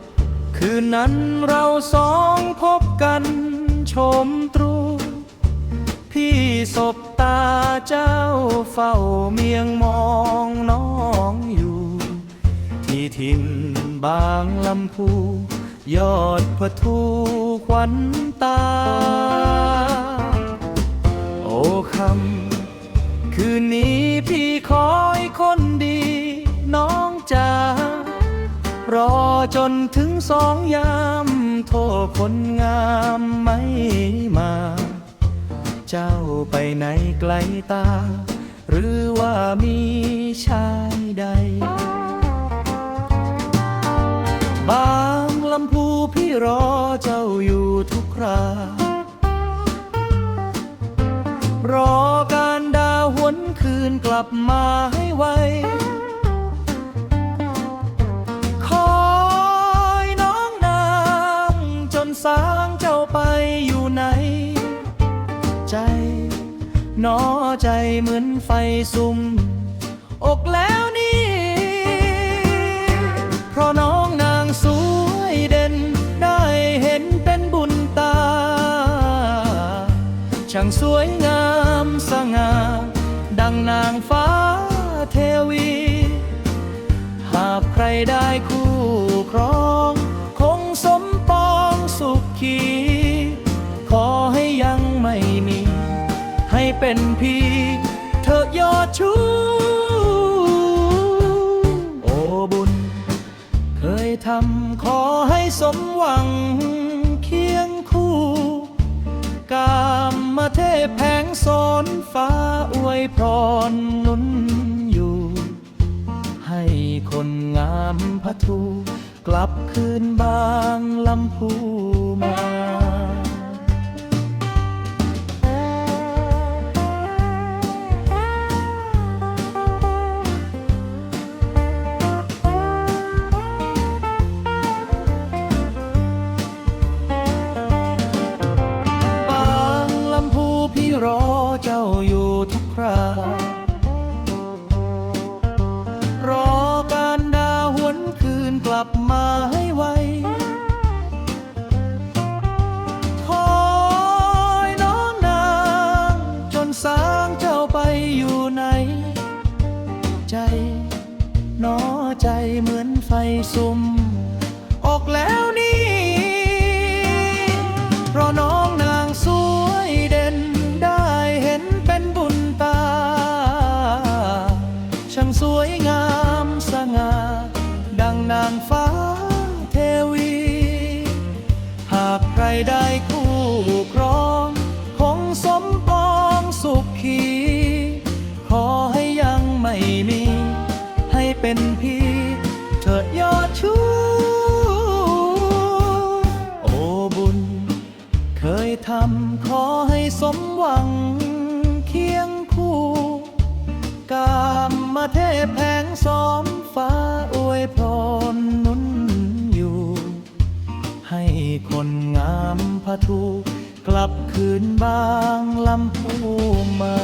ำคืนนั้นเราสองพบกันชมตรู พี่สบตาเจ้าเฝ้าเมียงมองน้องอยู่ ที่ทินบางลำพู ยอดพระทูขวัญตา โอ้คำคืนนี้พี่คอยคนดีน้องจ๋า รอจนถึงสองยามโทษคนงามไม่มา เจ้าไปไหนไกลตา หรือว่ามีชายใด บางลำพูพี่รอเจ้าอยู่ทุกครา รอการดาวหวนคืนกลับมาให้ไว สางเจ้าไปอยู่ไหน ใจหนอใจเหมือนไฟซุ่มอกแล้วนี่ เพราะน้องนางสวยเด่นได้เห็นเป็นบุญตา ช่างสวยงามสง่าดังนางฟ้าเทวี หากใครได้คู่ครอง คงสมปอง เป็นพี่เธอยอดชูโอ้บุญ เคยทำขอให้สมหวังเคียงคู่ กามมาเทพแผงสอนฟ้าอวยพรหนุนอยู่ ให้คนงามพัทูกลับคืนบางลำพู นอใจเหมือนไฟซุ่มออกแล้วนี่ พี่เถิดยอดชูโอ้บุญ เคยทำขอให้สมหวังเคียงคู่ กามมาเทพแผงสอนฟ้าอวยพรนุนอยู่ ให้คนงามพะทูกลับคืนบางลำพูมา